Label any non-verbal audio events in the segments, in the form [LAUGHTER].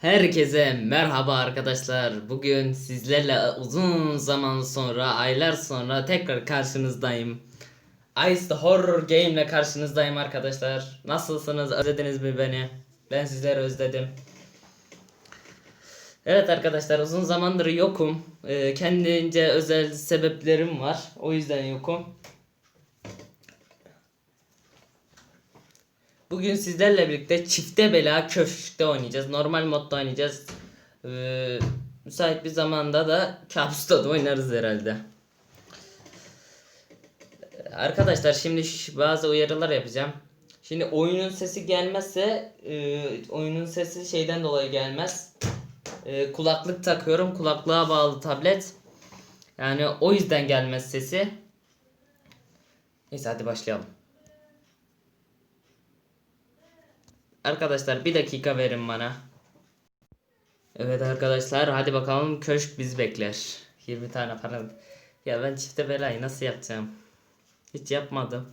Herkese merhaba arkadaşlar. Bugün sizlerle uzun zaman sonra, aylar sonra tekrar karşınızdayım. Ice the Horror Game ile karşınızdayım arkadaşlar. Nasılsınız? Özlediniz mi beni? Ben sizleri özledim. Evet arkadaşlar uzun zamandır yokum. Ee, kendince özel sebeplerim var. O yüzden yokum. Bugün sizlerle birlikte çifte bela köşkte oynayacağız. Normal modda oynayacağız. Ee, müsait bir zamanda da kabusta da oynarız herhalde. Arkadaşlar şimdi bazı uyarılar yapacağım. Şimdi oyunun sesi gelmezse e, oyunun sesi şeyden dolayı gelmez. E, kulaklık takıyorum. Kulaklığa bağlı tablet. Yani o yüzden gelmez sesi. Neyse hadi başlayalım. Arkadaşlar bir dakika verin bana. Evet arkadaşlar hadi bakalım köşk bizi bekler. 20 tane para. Ya ben çifte belayı nasıl yapacağım? Hiç yapmadım.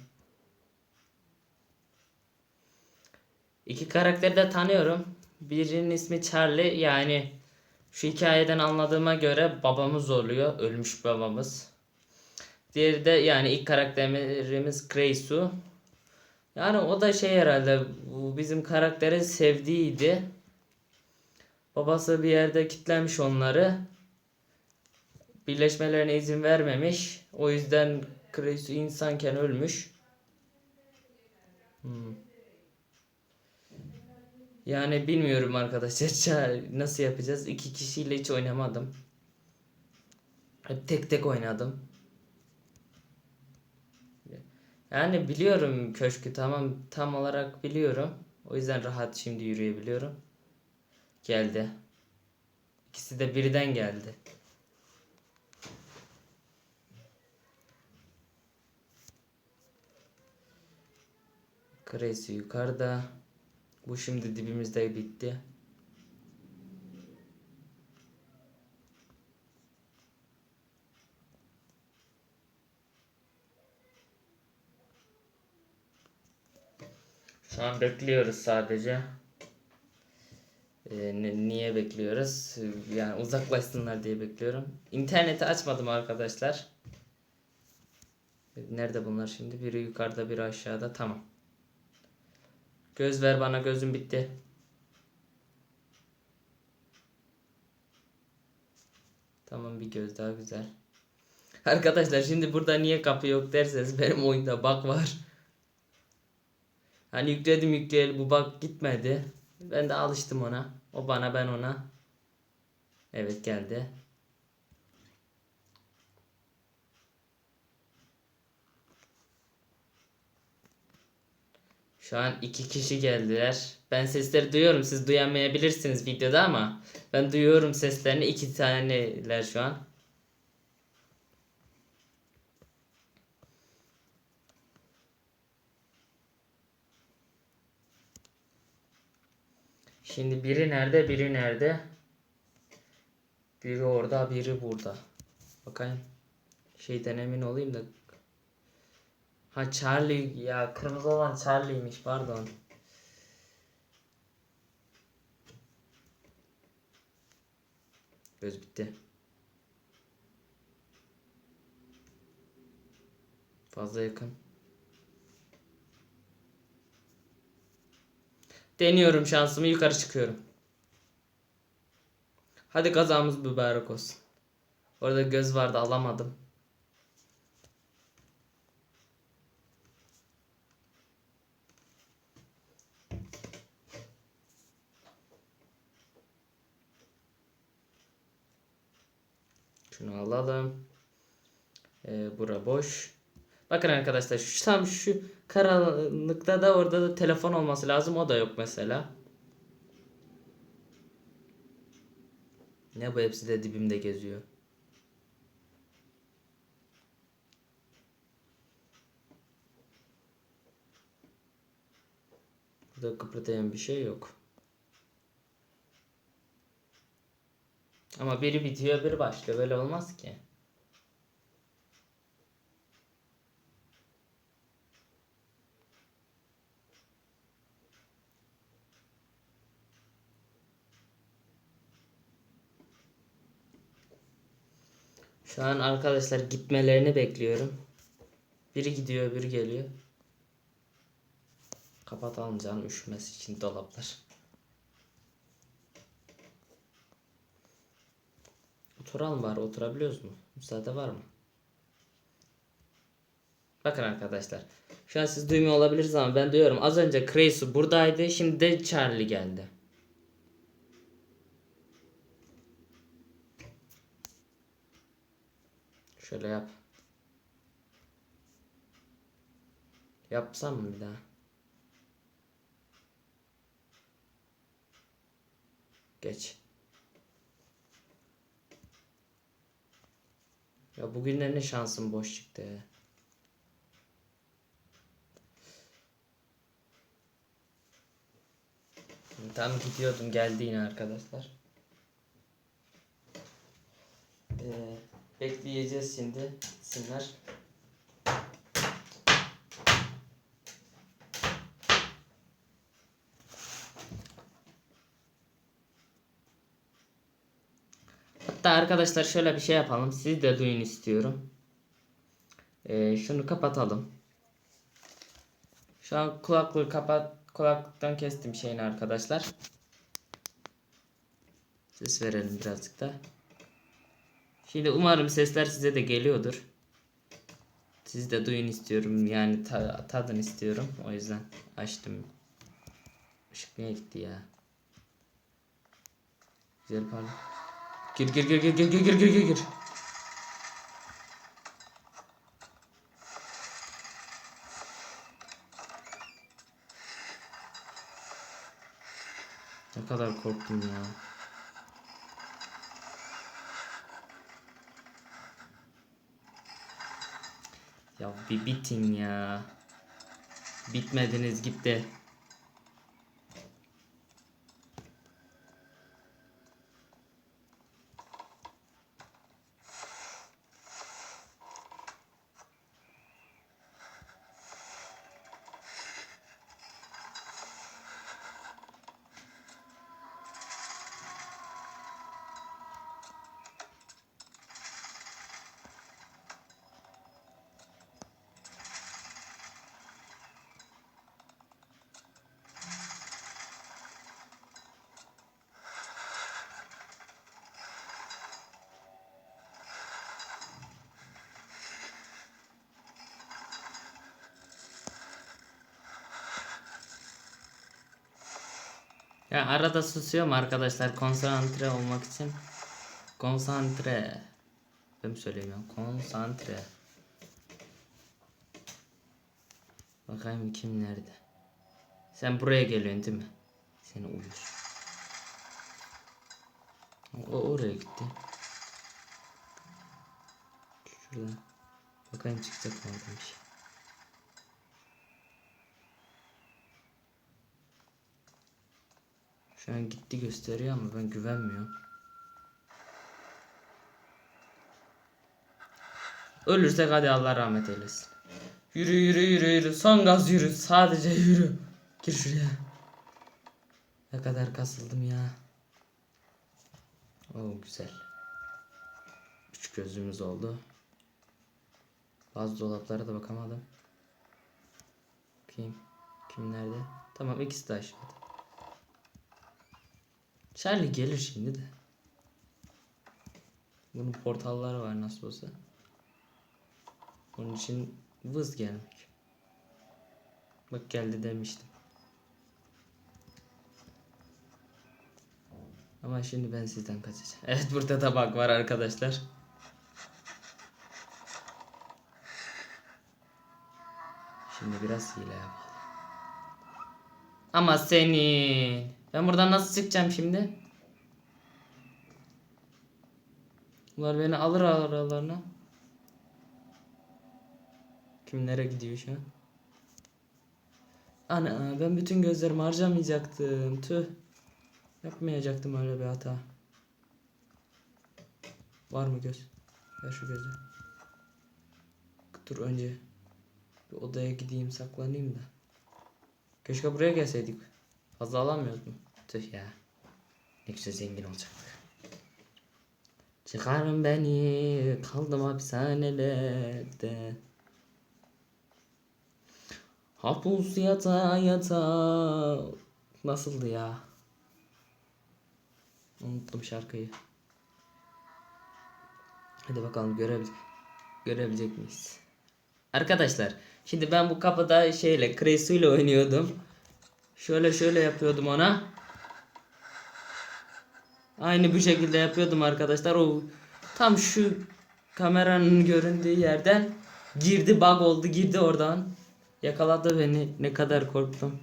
İki karakteri de tanıyorum. Birinin ismi Charlie yani şu hikayeden anladığıma göre babamız oluyor. Ölmüş babamız. Diğeri de yani ilk karakterimiz Greysu. Yani o da şey herhalde bu bizim karakterin sevdiğiydi. Babası bir yerde kitlemiş onları. Birleşmelerine izin vermemiş. O yüzden Chris insanken ölmüş. Hmm. Yani bilmiyorum arkadaşlar [LAUGHS] nasıl yapacağız. İki kişiyle hiç oynamadım. Hep tek tek oynadım. Yani biliyorum köşkü tamam tam olarak biliyorum. O yüzden rahat şimdi yürüyebiliyorum. Geldi. İkisi de birden geldi. Crazy yukarıda. Bu şimdi dibimizde bitti. Şu an bekliyoruz sadece. Ee, ni- niye bekliyoruz? Yani uzaklaşsınlar diye bekliyorum. İnterneti açmadım arkadaşlar. Nerede bunlar şimdi? Biri yukarıda, biri aşağıda. Tamam. Göz ver bana, gözüm bitti. Tamam bir göz daha güzel. Arkadaşlar şimdi burada niye kapı yok derseniz benim oyunda bug var. Hani yükledim yükleyeli bu bug gitmedi. Ben de alıştım ona. O bana ben ona. Evet geldi. Şu an iki kişi geldiler. Ben sesleri duyuyorum. Siz duyamayabilirsiniz videoda ama ben duyuyorum seslerini. iki taneler şu an. Şimdi biri nerede, biri nerede? Biri orada, biri burada. Bakayım. Şeyden emin olayım da. Ha Charlie ya kırmızı olan Charlie'ymiş pardon. Göz bitti. Fazla yakın. Deniyorum şansımı yukarı çıkıyorum. Hadi kazamız mübarek olsun. Orada göz vardı alamadım. Şunu alalım. Ee, bura boş. Bakın arkadaşlar şu tam şu karanlıkta da orada da telefon olması lazım. O da yok mesela. Ne bu hepsi de dibimde geziyor. Burada kıpırdayan bir şey yok. Ama biri bitiyor biri başlıyor. Böyle olmaz ki. Şu an arkadaşlar gitmelerini bekliyorum. Biri gidiyor, biri geliyor. Kapatalım canım üşümesi için dolaplar. Oturalım bari oturabiliyoruz mu? Müsaade var mı? Bakın arkadaşlar. Şu an siz duymuyor olabilirsiniz ama ben duyuyorum. Az önce Crazy buradaydı. Şimdi de Charlie geldi. Şöyle yap. Yapsam mı bir daha? Geç. Ya bugünler ne şansım boş çıktı. Tam gidiyordum geldi yine arkadaşlar. Ee, bekleyeceğiz şimdi gitsinler. Hatta arkadaşlar şöyle bir şey yapalım. Siz de duyun istiyorum. Ee, şunu kapatalım. Şu an kulaklığı kapat kulaklıktan kestim şeyini arkadaşlar. Ses verelim birazcık da. Şimdi umarım sesler size de geliyordur. Siz de duyun istiyorum yani ta- tadın istiyorum. O yüzden açtım. Işık niye gitti ya? Güzel parla. Gir gir gir gir gir gir gir gir gir. Ne kadar korktum ya. Ya bir bitin ya. Bitmediniz gitti. Ya arada susuyorum arkadaşlar konsantre olmak için. Konsantre. Ben mi söyleyemiyorum? Konsantre. Bakayım kim nerede? Sen buraya geliyorsun değil mi? Seni uyur. O oraya gitti. Şuradan. Bakayım çıkacak mı bir şey. Şu an gitti gösteriyor ama ben güvenmiyorum. Ölürsek hadi Allah rahmet eylesin. Yürü yürü yürü yürü. Son gaz yürü. Sadece yürü. Gir şuraya. Ne kadar kasıldım ya. Oo güzel. Üç gözümüz oldu. Bazı dolaplara da bakamadım. Kim? Kim nerede? Tamam ikisi de aşağıda. Charlie gelir şimdi de. Bunun portalları var nasıl olsa. Onun için vız gelmek. Bak geldi demiştim. Ama şimdi ben sizden kaçacağım. [LAUGHS] Evet burada da bak var arkadaşlar. Şimdi biraz hile yapalım. Ama senin. Ben buradan nasıl çıkacağım şimdi? Bunlar beni alır aralarına. Kimlere gidiyor şu an? Ana ben bütün gözlerimi harcamayacaktım. Tüh. Yapmayacaktım öyle bir hata. Var mı göz? Ver şu gözü. Dur önce. Bir odaya gideyim saklanayım da. Keşke buraya gelseydik. Fazla alamıyoruz? Tüh ya. Ne güzel zengin olacaktık. Çıkarın beni kaldım hapishanelerde. Hapus yata yata. Nasıldı ya? Unuttum şarkıyı. Hadi bakalım görebilecek, görebilecek miyiz? Arkadaşlar şimdi ben bu kapıda şeyle Kresu ile oynuyordum. Şöyle şöyle yapıyordum ona. Aynı bu şekilde yapıyordum arkadaşlar. O tam şu kameranın göründüğü yerden girdi bug oldu girdi oradan. Yakaladı beni. Ne kadar korktum.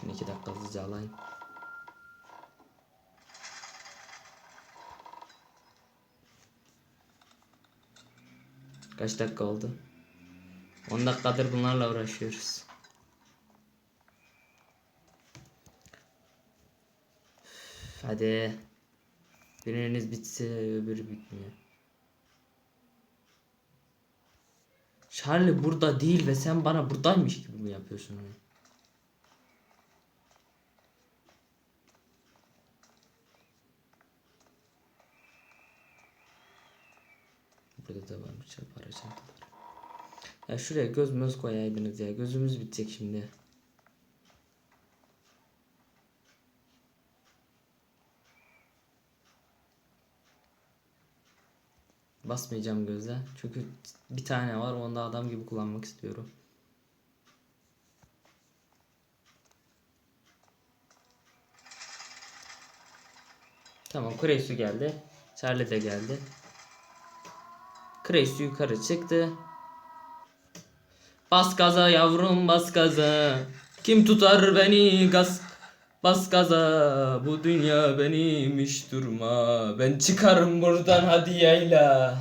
Şunu iki dakika hızlıca alayım. Kaç dakika oldu? 10 dakikadır bunlarla uğraşıyoruz. Hadi. Biriniz bitse öbürü bitmiyor. Charlie burada değil ve sen bana buradaymış gibi mi yapıyorsun onu? Burada da varmış ya para çantaları. Ya şuraya göz möz koyaydınız ya. Gözümüz bitecek şimdi. Basmayacağım göze. Çünkü bir tane var. Onu da adam gibi kullanmak istiyorum. Tamam Kresu geldi. Charlie de geldi. Kresu yukarı çıktı. Bas gaza yavrum bas gaza. Kim tutar beni gaz Bas gaza bu dünya benimmiş durma. Ben çıkarım buradan hadi yayla.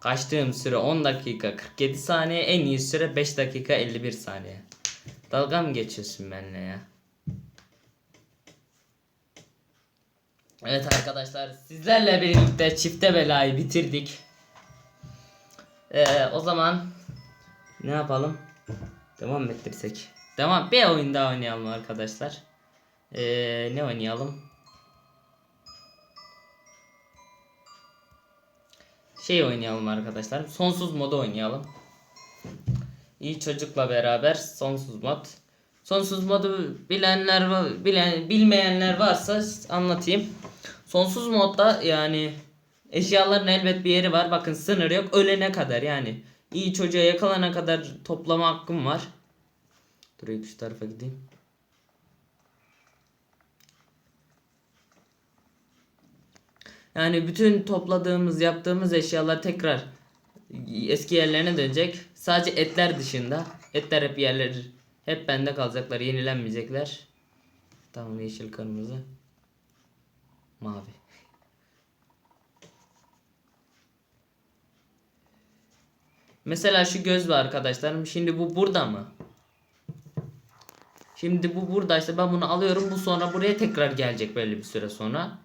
Kaçtığım süre 10 dakika 47 saniye en iyi süre 5 dakika 51 saniye. Dalga mı geçiyorsun benimle ya? Evet arkadaşlar sizlerle birlikte çifte belayı bitirdik. Ee, o zaman ne yapalım? Devam ettirsek? Devam. Bir oyun daha oynayalım arkadaşlar. Ee, ne oynayalım? Şey oynayalım arkadaşlar. Sonsuz modu oynayalım. İyi çocukla beraber sonsuz mod. Sonsuz modu bilenler bilen bilmeyenler varsa anlatayım. Sonsuz modda yani eşyaların elbet bir yeri var. Bakın sınır yok. Ölene kadar yani. iyi çocuğa yakalana kadar toplama hakkım var. Dur ilk şu tarafa gideyim. Yani bütün topladığımız, yaptığımız eşyalar tekrar eski yerlerine dönecek. Sadece etler dışında. Etler hep yerler hep bende kalacaklar, yenilenmeyecekler. Tamam yeşil, kırmızı, mavi. Mesela şu göz var arkadaşlarım. Şimdi bu burada mı? Şimdi bu buradaysa ben bunu alıyorum. Bu sonra buraya tekrar gelecek belli bir süre sonra.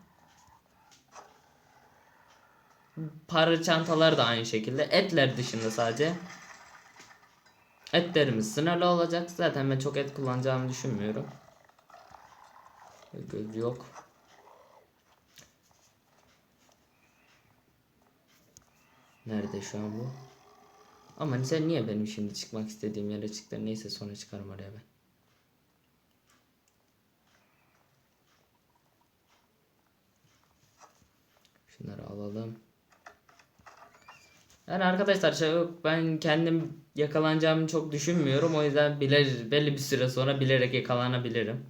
Para çantalar da aynı şekilde. Etler dışında sadece. Etlerimiz sınırlı olacak. Zaten ben çok et kullanacağımı düşünmüyorum. Göz yok. Nerede şu an bu? Ama sen niye benim şimdi çıkmak istediğim yere çıktın? Neyse sonra çıkarım oraya ben. Şunları alalım. Yani arkadaşlar şey yok ben kendim yakalanacağımı çok düşünmüyorum. O yüzden bilir, belli bir süre sonra bilerek yakalanabilirim.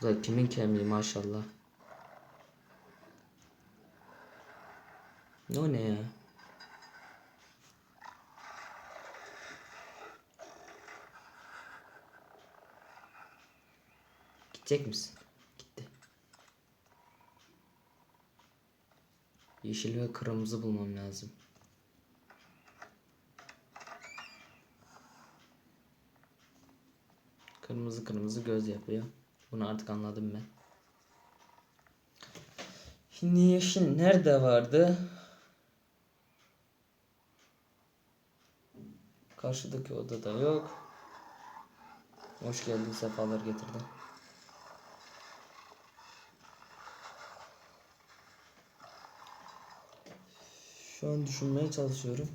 Bu da kimin kemiği maşallah. O ne ya? Gidecek misin? Gitti. Yeşil ve kırmızı bulmam lazım. Kırmızı kırmızı göz yapıyor. Bunu artık anladım ben. Şimdi yeşil nerede vardı? Karşıdaki odada yok. Hoş geldin sefalar getirdi. Şu an düşünmeye çalışıyorum.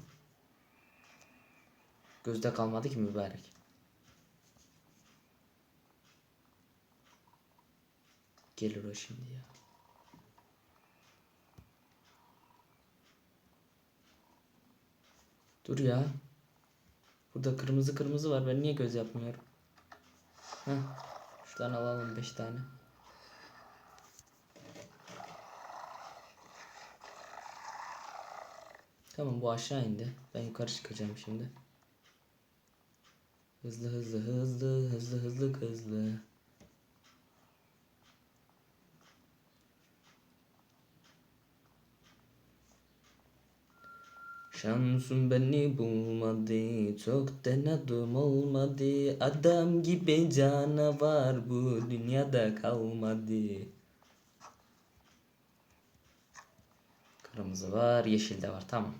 Gözde kalmadı ki mübarek. Gelir o şimdi ya. Dur ya. Burada kırmızı kırmızı var. Ben niye göz yapmıyorum? Heh. Şuradan alalım 5 tane. Tamam bu aşağı indi. Ben yukarı çıkacağım şimdi. Hızlı hızlı hızlı hızlı hızlı hızlı. Şansım beni bulmadı, çok denedim olmadı. Adam gibi canavar bu dünyada kalmadı. Kırmızı var, yeşil de var. Tamam.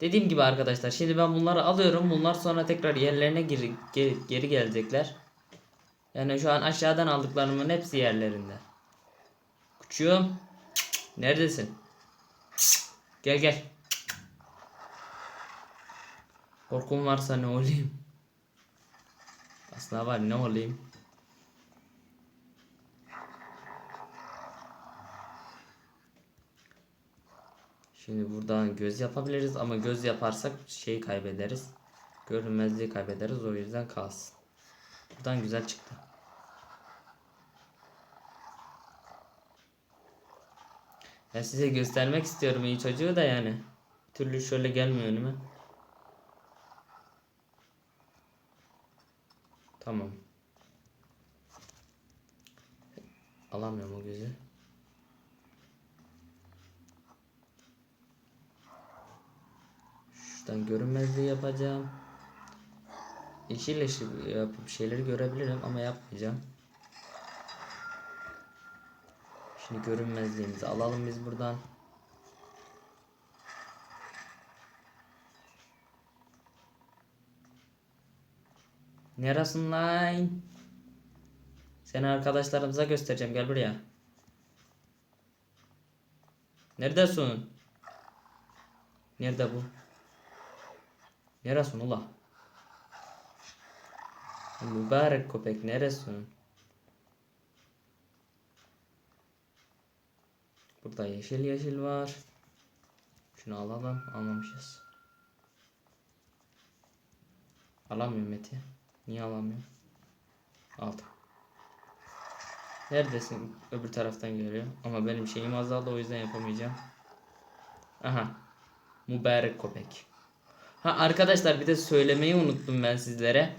Dediğim gibi arkadaşlar şimdi ben bunları alıyorum. Bunlar sonra tekrar yerlerine geri, geri, geri gelecekler. Yani şu an aşağıdan aldıklarımın hepsi yerlerinde. Küçüğüm. Neredesin? Gel gel. Korkum varsa ne olayım? Aslında var ne olayım? Şimdi buradan göz yapabiliriz ama göz yaparsak şeyi kaybederiz. Görünmezliği kaybederiz o yüzden kalsın. Buradan güzel çıktı. Ben size göstermek istiyorum iyi çocuğu da yani. Bir türlü şöyle gelmiyor önüme. Tamam. Alamıyorum o gözü. Şuradan görünmezliği yapacağım. Yeşil yeşil yapıp şeyleri görebilirim ama yapmayacağım. Şimdi görünmezliğimizi alalım biz buradan. Neresin lan? Seni arkadaşlarımıza göstereceğim. Gel buraya. Neredesin? Nerede bu? Neresin ula? Mübarek köpek neresin? Burada yeşil yeşil var. Şunu alalım. Almamışız. Alamıyorum Mete. Niye alamıyorum? Aldım. Neredesin? Öbür taraftan geliyor. Ama benim şeyim azaldı o yüzden yapamayacağım. Aha. Mübarek köpek. Ha arkadaşlar bir de söylemeyi unuttum ben sizlere.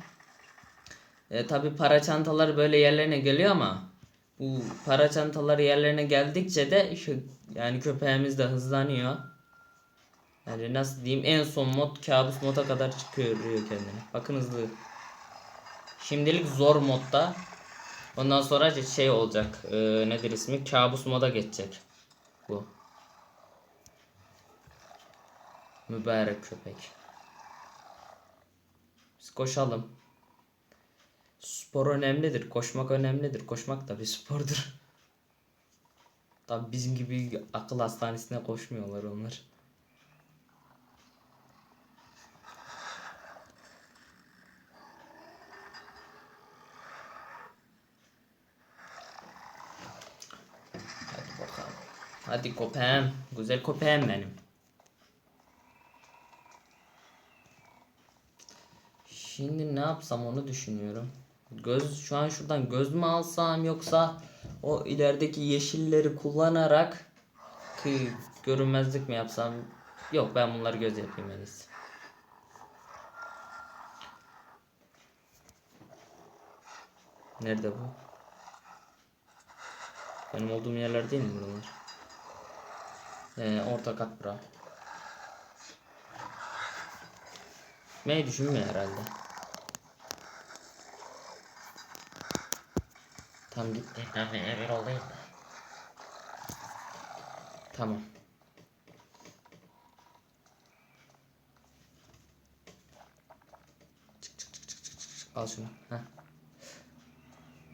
E, tabi para çantaları böyle yerlerine geliyor ama para çantaları yerlerine geldikçe de şu, yani köpeğimiz de hızlanıyor. Yani nasıl diyeyim en son mod kabus moda kadar çıkıyor kendine. Bakın hızlı. Şimdilik zor modda. Ondan sonra şey olacak. E, nedir ismi? Kabus moda geçecek. Bu. Mübarek köpek. Biz koşalım. Spor önemlidir. Koşmak önemlidir. Koşmak da bir spordur. [LAUGHS] Tabi bizim gibi akıl hastanesine koşmuyorlar onlar. Hadi bakalım. Hadi köpeğim. Güzel köpeğim benim. Şimdi ne yapsam onu düşünüyorum. Göz şu an şuradan göz mü alsam yoksa o ilerideki yeşilleri kullanarak kı görünmezlik mi yapsam? Yok ben bunları göz yapayım en iyisi. Nerede bu? Benim olduğum yerler değil mi buralar? Ee, orta kat bura. Gitmeyi düşünmüyor herhalde. Tam gittiğinden bir emin olayım. Tamam. Al şunu. Heh.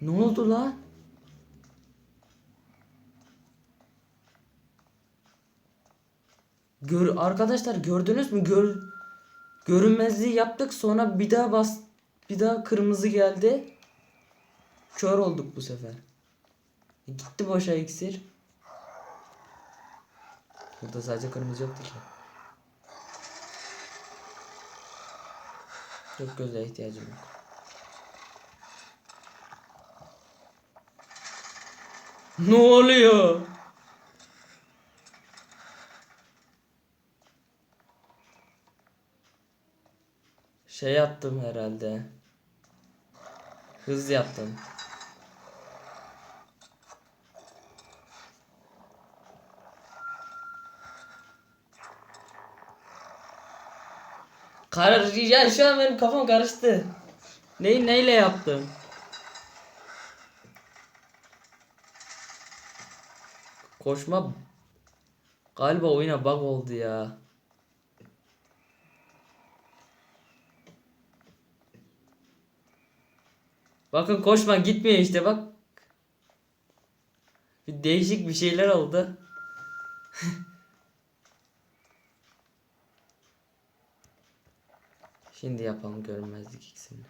Ne oldu lan? Gör arkadaşlar gördünüz mü? Gör görünmezliği yaptık sonra bir daha bas bir daha kırmızı geldi. Kör olduk bu sefer. E, gitti boşa iksir. Burada sadece kırmızı yoktu ki. Yok göze ihtiyacım yok. Ne oluyor? Şey yaptım herhalde. Hız yaptım. Kar ya şu an benim kafam karıştı. Neyi neyle yaptım? Koşma galiba oyuna bug oldu ya. Bakın koşma gitmiyor işte bak. Bir değişik bir şeyler oldu. [LAUGHS] Şimdi yapalım görünmezlik ikisini.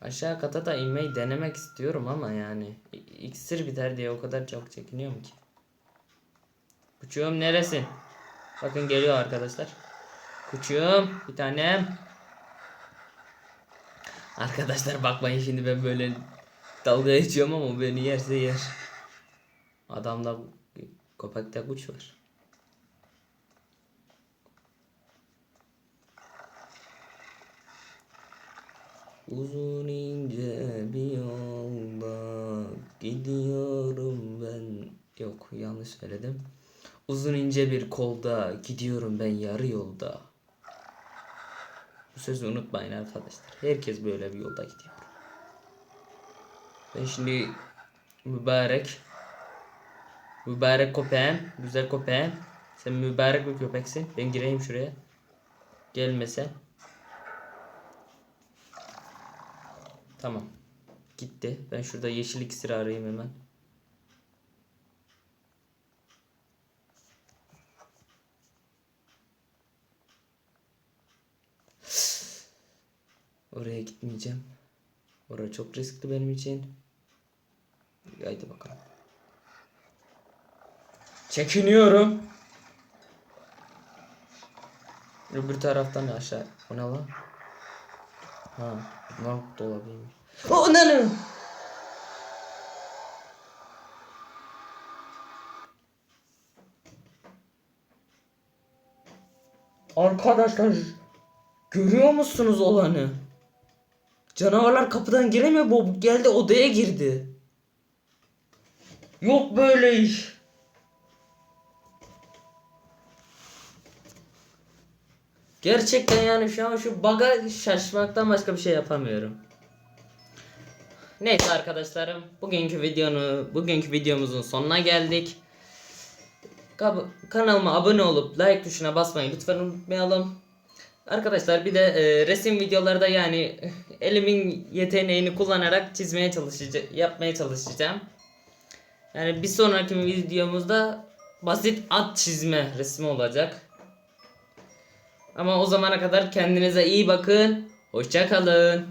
Aşağı kata da inmeyi denemek istiyorum ama yani iksir biter diye o kadar çok çekiniyorum ki. Kuçuğum neresin? Bakın geliyor arkadaşlar. Kuçuğum bir tanem. Arkadaşlar bakmayın şimdi ben böyle dalga geçiyorum ama beni yerse yer. Adamda köpekte kuş var. Uzun ince bir yolda gidiyorum ben. Yok yanlış söyledim. Uzun ince bir kolda gidiyorum ben yarı yolda. Bu sözü unutmayın arkadaşlar. Herkes böyle bir yolda gidiyor. Ben şimdi mübarek mübarek köpeğim, güzel köpeğim. Sen mübarek bir köpeksin. Ben gireyim şuraya. Gelmesen. Tamam. Gitti. Ben şurada yeşil iksiri arayayım hemen. Oraya gitmeyeceğim. Orası çok riskli benim için. Haydi bakalım. Çekiniyorum. Öbür taraftan aşağı. O ne lan? Ha, bunlar dolabıymış. O ne ne? Arkadaşlar görüyor musunuz olanı? Canavarlar kapıdan giremiyor. Bu geldi odaya girdi. Yok böyle iş. Gerçekten yani şu an şu baga şaşmaktan başka bir şey yapamıyorum. Neyse arkadaşlarım, bugünkü videonu, bugünkü videomuzun sonuna geldik. Kanalıma abone olup like tuşuna basmayı lütfen unutmayalım. Arkadaşlar bir de e, resim videolarda yani [LAUGHS] elimin yeteneğini kullanarak çizmeye çalışacağım, yapmaya çalışacağım. Yani bir sonraki videomuzda basit at çizme resmi olacak. Ama o zamana kadar kendinize iyi bakın. Hoşça kalın.